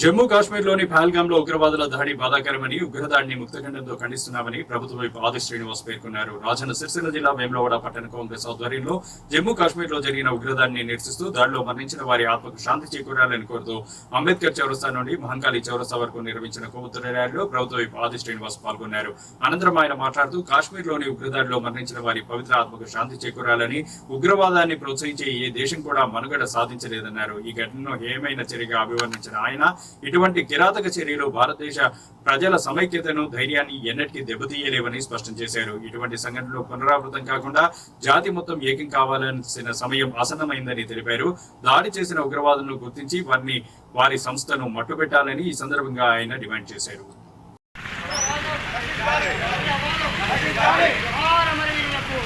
జమ్మూ కాశ్మీర్లోని పహల్గామ్లో ఉగ్రవాదుల దాడి బాధాకరమని ఉగ్రదాడిని ముక్తఖండంతో ఖండిస్తున్నామని ప్రభుత్వ వైపు ఆది శ్రీనివాస్ పేర్కొన్నారు. రాజన్న సిరిసిల్ల జిల్లా వేములవాడ పట్టణ కాంగ్రెస్ ఆధ్వర్యంలో జమ్మూ కాశ్మీర్లో జరిగిన ఉగ్రదాడిని నిరసిస్తూ దాడిలో మరణించిన వారి ఆత్మకు శాంతి చేకూరాలని కోరుతూ అంబేద్కర్ చౌరస్తా నుండి మహంకాళి చౌరస్తా వరకు నిర్వహించిన కొవ్వొత్తుల ర్యాలీలో ప్రభుత్వ వైపు ఆది శ్రీనివాస్ పాల్గొన్నారు. అనంతరం ఆయన మాట్లాడుతూ కాశ్మీర్లోని ఉగ్రదాడిలో మరణించిన వారి పవిత్ర ఆత్మకు శాంతి చేకూరాలని ఉగ్రవాదాన్ని ప్రోత్సహించే ఏ దేశం కూడా మనుగడ సాధించలేదన్నారు. ఈ ఘటనను ఏమైనా చర్యగా అభివర్ణించిన ఆయన ఇటువంటి కిరాతక చర్యలు భారతదేశ ప్రజల సమైక్యతను ధైర్యాన్ని ఎన్నటికీ దెబ్బతీయలేవని స్పష్టం చేశారు. ఇటువంటి సంఘటనలు పునరావృతం కాకుండా జాతి మొత్తం ఏకం కావాల్సిన సమయం ఆసన్నమైందని తెలిపారు. దాడి చేసిన ఉగ్రవాదులను గుర్తించి వారిని వారి సంస్థను మట్టుపెట్టాలని ఈ సందర్భంగా ఆయన డిమాండ్ చేశారు.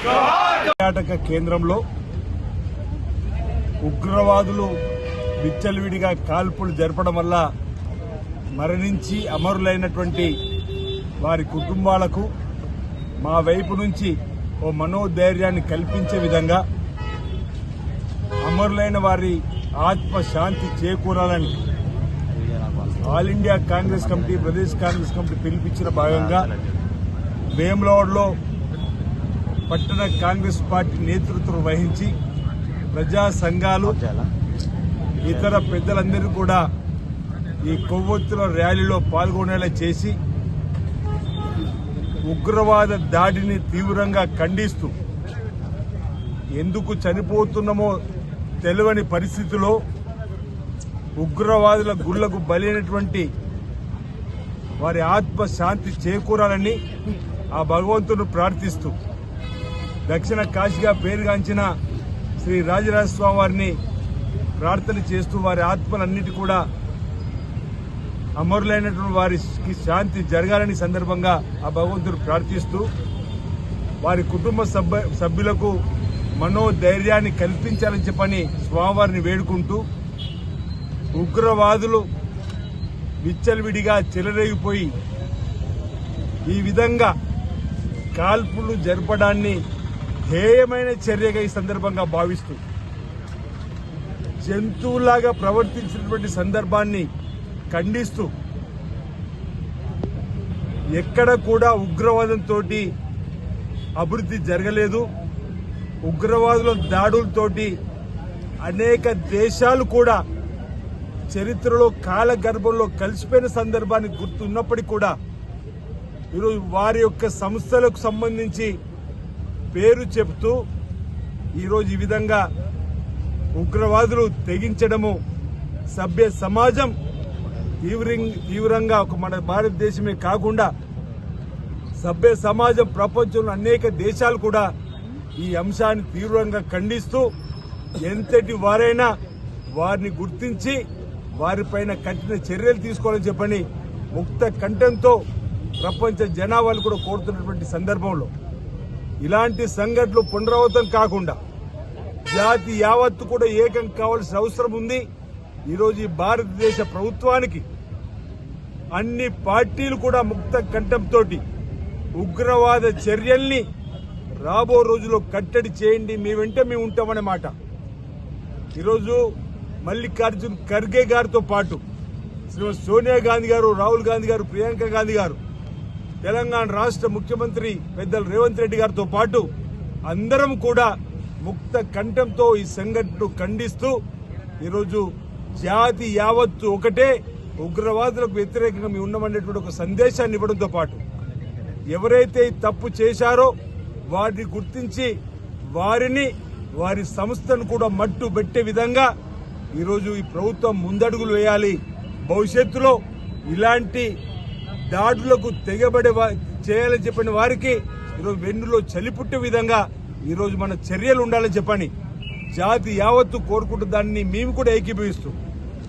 పర్యాటక కేంద్రంలో ఉగ్రవాదులు విచ్చలవిడిగా కాల్పులు జరపడం వల్ల మరణించి అమరులైనటువంటి వారి కుటుంబాలకు మా వైపు నుంచి ఓ మనోధైర్యాన్ని కల్పించే విధంగా అమరులైన వారి ఆత్మ శాంతి చేకూరాలని all India Congress committee Pradesh Congress committee పిలిపించిన భాగంగా వేములవాడలో పట్టణ కాంగ్రెస్ పార్టీ నేతృత్వం వహించి ప్రజా సంఘాలు ఇతర పెద్దలందరూ కూడా ఈ కొవ్వొత్తుల ర్యాలీలో పాల్గొనేలా చేసి ఉగ్రవాద దాడిని తీవ్రంగా ఖండిస్తూ ఎందుకు చనిపోతున్నామో తెలియని పరిస్థితిలో ఉగ్రవాదుల గుళ్ళకు బలైనటువంటి వారి ఆత్మ శాంతి చేకూరాలని ఆ భగవంతుని ప్రార్థిస్తూ దక్షిణ కాశీగా పేరుగాంచిన శ్రీ రాజరాజ స్వామి వారిని ప్రార్థన చేస్తూ వారి ఆత్మలన్నిటి కూడా అమరులైనటువంటి వారికి శాంతి జరగాలని సందర్భంగా ఆ భగవంతుడు ప్రార్థిస్తూ వారి కుటుంబ సభ్య సభ్యులకు మనోధైర్యాన్ని కల్పించాలని చెప్పని స్వామివారిని వేడుకుంటూ ఉగ్రవాదులు విచ్చలవిడిగా చెలరేగిపోయి ఈ విధంగా కాల్పులు జరపడాన్ని హేయమైన చర్యగా ఈ సందర్భంగా భావిస్తూ జంతువులాగా ప్రవర్తించినటువంటి సందర్భాన్ని ఖండిస్తూ ఎక్కడ కూడా ఉగ్రవాదంతో అభివృద్ధి జరగలేదు. ఉగ్రవాదుల దాడులతోటి అనేక దేశాలు కూడా చరిత్రలో కాలగర్భంలో కలిసిపోయిన సందర్భాన్ని గుర్తున్నప్పటికీ కూడా ఈరోజు వారి యొక్క సంస్థలకు సంబంధించి పేరు చెప్తూ ఈరోజు ఈ విధంగా ఉగ్రవాదులు తెగించడము. సభ్య సమాజం తీవ్రం- తీవ్రంగా ఒక మన భారతదేశమే కాకుండా సభ్య సమాజం ప్రపంచంలో అనేక దేశాలు కూడా ఈ అంశాన్ని తీవ్రంగా ఖండిస్తూ ఎంతటి వారైనా వారిని గుర్తించి వారిపైన కఠిన చర్యలు తీసుకోవాలని చెప్పని ముక్త కంఠంతో ప్రపంచ జనాభాలు కూడా కోరుతున్నటువంటి సందర్భంలో. ఇలాంటి సంఘటనలు పునరావృతం కాకుండా జాతి యావత్తు కూడా ఏకం కావాల్సిన అవసరం ఉంది. ఈరోజు ఈ భారతదేశ ప్రభుత్వానికి అన్ని పార్టీలు కూడా ముక్త కంఠంతో ఉగ్రవాద చర్యల్ని రాబో రోజులో కట్టడి చేయండి. మీ వెంట మేము ఉంటామనే మాట. ఈరోజు మల్లికార్జున్ ఖర్గే గారితో పాటు శ్రీమతి సోనియా గాంధీ గారు రాహుల్ గాంధీ గారు ప్రియాంక గాంధీ గారు తెలంగాణ రాష్ట్ర ముఖ్యమంత్రి పెద్దలు రేవంత్ రెడ్డి గారితో పాటు అందరం కూడా ముక్త కంఠంతో ఈ సంఘటనను ఖండిస్తూ ఈరోజు జాతి యావత్తు ఒకటే ఉగ్రవాదులకు వ్యతిరేకంగా మేము ఉన్నామనేటువంటి ఒక సందేశాన్ని ఇవ్వడంతో పాటు ఎవరైతే తప్పు చేశారో వారిని గుర్తించి వారిని వారి సంస్థను కూడా మట్టు పెట్టే విధంగా ఈరోజు ఈ ప్రభుత్వం ముందడుగులు వేయాలి. భవిష్యత్తులో ఇలాంటి దాడులకు తెగబడే చేయాలని చెప్పిన వారికి ఈరోజు వెన్నులో చలిపుట్టే విధంగా ఈరోజు మన చర్యలు ఉండాలని చెప్పని జాతి యావత్తు కోరుకుంటూ దాన్ని మేము కూడా ఏకీభవిస్తూ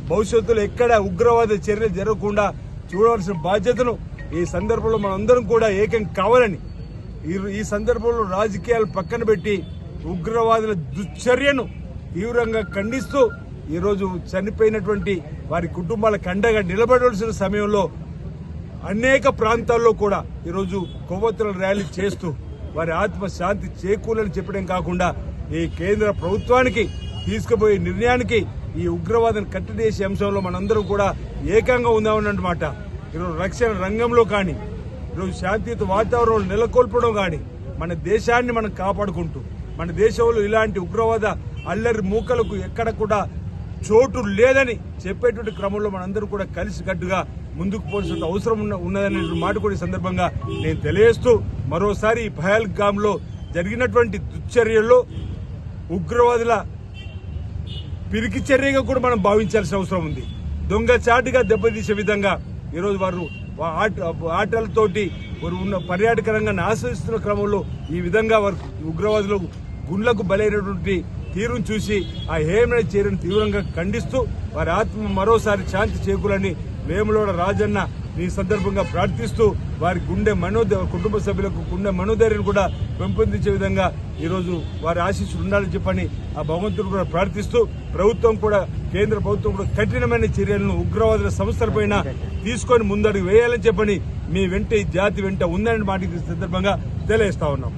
భవిష్యత్తులో ఎక్కడ ఉగ్రవాద చర్యలు జరగకుండా చూడవలసిన బాధ్యతను ఈ సందర్భంలో మనందరం కూడా ఏకం కావాలని ఈ- ఈ సందర్భంలో రాజకీయాలు పక్కన పెట్టి ఉగ్రవాదుల దుశ్చర్యను తీవ్రంగా ఖండిస్తూ ఈరోజు చనిపోయినటువంటి వారి కుటుంబాలకు అండగా నిలబడవలసిన సమయంలో అనేక ప్రాంతాల్లో కూడా ఈరోజు కొవ్వొత్తుల ర్యాలీ చేస్తూ వారి ఆత్మ శాంతి చేకూలని చెప్పడం కాకుండా ఈ కేంద్ర ప్రభుత్వానికి తీసుకుపోయే నిర్ణయానికి ఈ ఉగ్రవాదం కట్టడేసే అంశంలో మనందరం కూడా ఏకంగా ఉందామన్నమాట ఈరోజు రక్షణ రంగంలో కానీ ఈరోజు శాంతియుత వాతావరణం నెలకొల్పడం కానీ మన దేశాన్ని మనం కాపాడుకుంటూ మన దేశంలో ఇలాంటి ఉగ్రవాద అల్లరి మూకలకు ఎక్కడ కూడా చోటు లేదని చెప్పేటువంటి క్రమంలో మనందరూ కూడా కలిసికట్టుగా ముందుకు పోవాల్సిన అవసరం ఉన్న ఉన్నదనే మాట కూడా ఈ సందర్భంగా నేను తెలియజేస్తూ మరోసారి ఈ లో జరిగినటువంటి దుశ్చర్యల్లో ఉగ్రవాదుల పిరికి చర్యగా కూడా మనం భావించాల్సిన అవసరం ఉంది. దొంగచాటుగా దెబ్బతీసే విధంగా ఈరోజు వారు ఆట- ఆటలతోటి వారు ఉన్న పర్యాటక రంగాన్ని ఆశ్రయిస్తున్న క్రమంలో ఈ విధంగా వారు ఉగ్రవాదులు గుండ్లకు బలైనటువంటి తీరును చూసి ఆ హేమైన చర్యను తీవ్రంగా ఖండిస్తూ వారి ఆత్మ మరోసారి శాంతి చేకూరని వేములోడ రాజన్న ఈ సందర్భంగా ప్రార్థిస్తూ వారి గుండె మనోధ కుటుంబ సభ్యులకు గుండె మనోధైర్యం కూడా పెంపొందించే విధంగా ఈరోజు వారి ఆశీస్సులు ఉండాలని చెప్పని ఆ భగవంతుడు కూడా ప్రార్థిస్తూ ప్రభుత్వం కూడా కేంద్ర ప్రభుత్వం కూడా కఠినమైన చర్యలను ఉగ్రవాదుల సంస్థలపైన తీసుకొని ముందడుగు వేయాలని చెప్పని మీ వెంట ఈ జాతి వెంట ఉందని మాట సందర్భంగా తెలియజేస్తా ఉన్నాం.